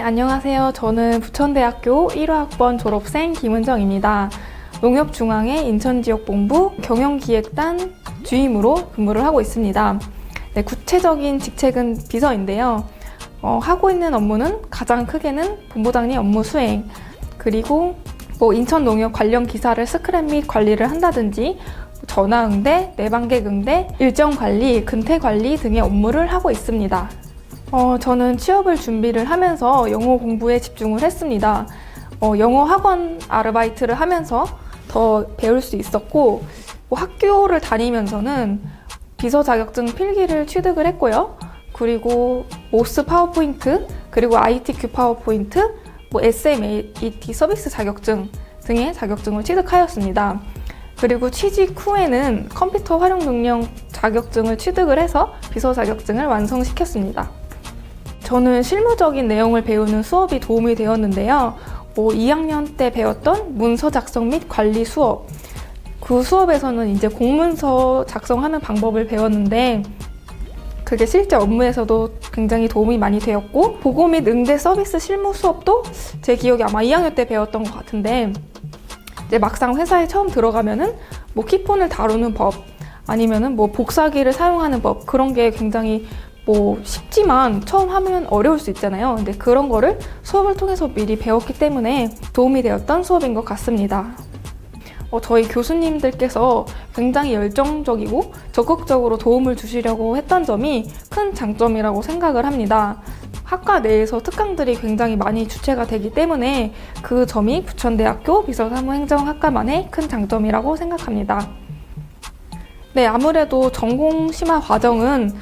안녕하세요. 저는 부천대학교 1호학번 졸업생 김은정입니다. 농협중앙회 인천지역본부 경영기획단 주임으로 근무를 하고 있습니다. 네, 구체적인 직책은 비서인데요. 어, 하고 있는 업무는 가장 크게는 본부장님 업무 수행, 그리고 뭐 인천 농협 관련 기사를 스크랩 및 관리를 한다든지 전화 응대, 내방객 응대, 일정 관리, 근태 관리 등의 업무를 하고 있습니다. 어, 저는 취업을 준비를 하면서 영어 공부에 집중을 했습니다. 어, 영어 학원 아르바이트를 하면서 더 배울 수 있었고, 뭐 학교를 다니면서는 비서 자격증 필기를 취득을 했고요. 그리고 모스 파워포인트, 그리고 ITQ 파워포인트, 뭐 SMAT 서비스 자격증 등의 자격증을 취득하였습니다. 그리고 취직 후에는 컴퓨터 활용 능력 자격증을 취득을 해서 비서 자격증을 완성시켰습니다. 저는 실무적인 내용을 배우는 수업이 도움이 되었는데요. 뭐 2학년 때 배웠던 문서 작성 및 관리 수업. 그 수업에서는 이제 공문서 작성하는 방법을 배웠는데 그게 실제 업무에서도 굉장히 도움이 많이 되었고 보고 및 응대 서비스 실무 수업도 제 기억에 아마 2학년 때 배웠던 것 같은데 이제 막상 회사에 처음 들어가면은 뭐 키폰을 다루는 법 아니면은 뭐 복사기를 사용하는 법 그런 게 굉장히 뭐 쉽지만 처음 하면 어려울 수 있잖아요. 근데 그런 거를 수업을 통해서 미리 배웠기 때문에 도움이 되었던 수업인 것 같습니다. 어, 저희 교수님들께서 굉장히 열정적이고 적극적으로 도움을 주시려고 했던 점이 큰 장점이라고 생각을 합니다. 학과 내에서 특강들이 굉장히 많이 주최가 되기 때문에 그 점이 부천대학교 비서사무행정학과만의 큰 장점이라고 생각합니다. 네, 아무래도 전공 심화 과정은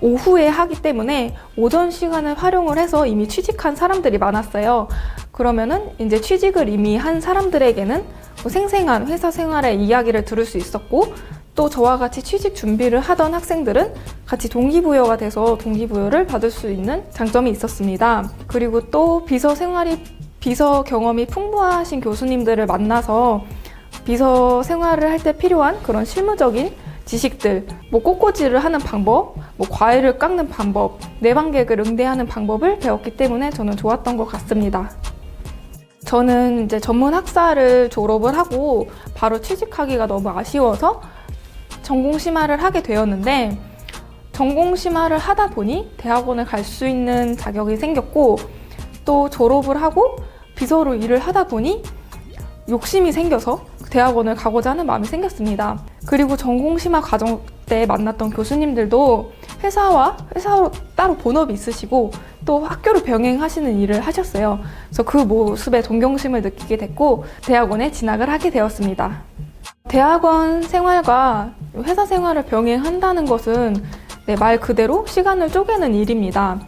오후에 하기 때문에 오전 시간을 활용을 해서 이미 취직한 사람들이 많았어요. 그러면은 이제 취직을 이미 한 사람들에게는 뭐 생생한 회사 생활의 이야기를 들을 수 있었고 또 저와 같이 취직 준비를 하던 학생들은 같이 동기부여가 돼서 동기부여를 받을 수 있는 장점이 있었습니다. 그리고 또 비서 생활이 비서 경험이 풍부하신 교수님들을 만나서 비서 생활을 할 때 필요한 그런 실무적인 지식들, 뭐 꽃꽂이를 하는 방법, 뭐 과일을 깎는 방법, 내방객을 응대하는 방법을 배웠기 때문에 저는 좋았던 것 같습니다. 저는 이제 전문 학사를 졸업을 하고 바로 취직하기가 너무 아쉬워서 전공 심화를 하게 되었는데 전공 심화를 하다 보니 대학원을 갈 수 있는 자격이 생겼고 또 졸업을 하고 비서로 일을 하다 보니 욕심이 생겨서 대학원을 가고자 하는 마음이 생겼습니다. 그리고 전공 심화 과정 때 만났던 교수님들도 회사와 회사로 따로 본업이 있으시고 또 학교를 병행하시는 일을 하셨어요. 그래서 그 모습에 동경심을 느끼게 됐고 대학원에 진학을 하게 되었습니다. 대학원 생활과 회사 생활을 병행한다는 것은 네, 말 그대로 시간을 쪼개는 일입니다.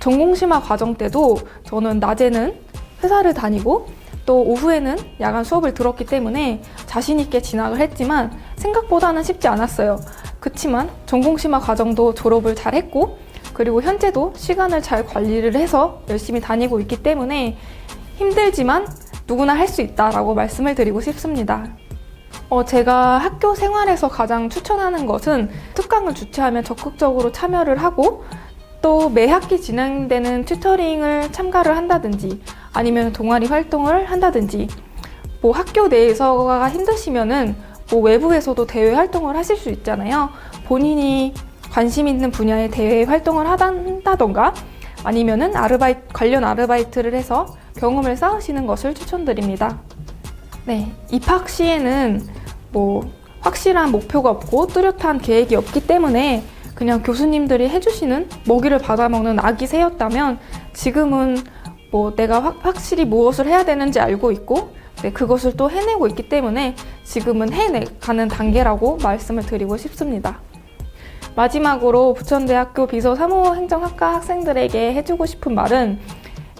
전공 심화 과정 때도 저는 낮에는 회사를 다니고 또 오후에는 야간 수업을 들었기 때문에 자신 있게 진학을 했지만 생각보다는 쉽지 않았어요. 그치만 전공 심화 과정도 졸업을 잘 했고 그리고 현재도 시간을 잘 관리를 해서 열심히 다니고 있기 때문에 힘들지만 누구나 할 수 있다라고 말씀을 드리고 싶습니다. 어, 제가 학교 생활에서 가장 추천하는 것은 특강을 주최하면 적극적으로 참여를 하고 또 매 학기 진행되는 튜터링을 참가를 한다든지 아니면 동아리 활동을 한다든지 뭐 학교 내에서가 힘드시면은 뭐 외부에서도 대외 활동을 하실 수 있잖아요. 본인이 관심 있는 분야의 대외 활동을 한다던가 아니면은 아르바이트 관련 아르바이트를 해서 경험을 쌓으시는 것을 추천드립니다. 네, 입학 시에는 뭐 확실한 목표가 없고 뚜렷한 계획이 없기 때문에 그냥 교수님들이 해주시는 먹이를 받아먹는 아기 새였다면 지금은 뭐 내가 확, 확실히 무엇을 해야 되는지 알고 있고 네, 그것을 또 해내고 있기 때문에 지금은 해내가는 단계라고 말씀을 드리고 싶습니다. 마지막으로 부천대학교 비서 사무행정학과 학생들에게 해주고 싶은 말은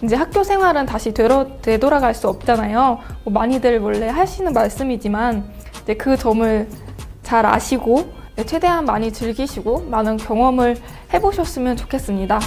이제 학교 생활은 다시 되돌아, 되돌아갈 수 없잖아요. 뭐 많이들 원래 하시는 말씀이지만 이제 그 점을 잘 아시고 네, 최대한 많이 즐기시고 많은 경험을 해보셨으면 좋겠습니다.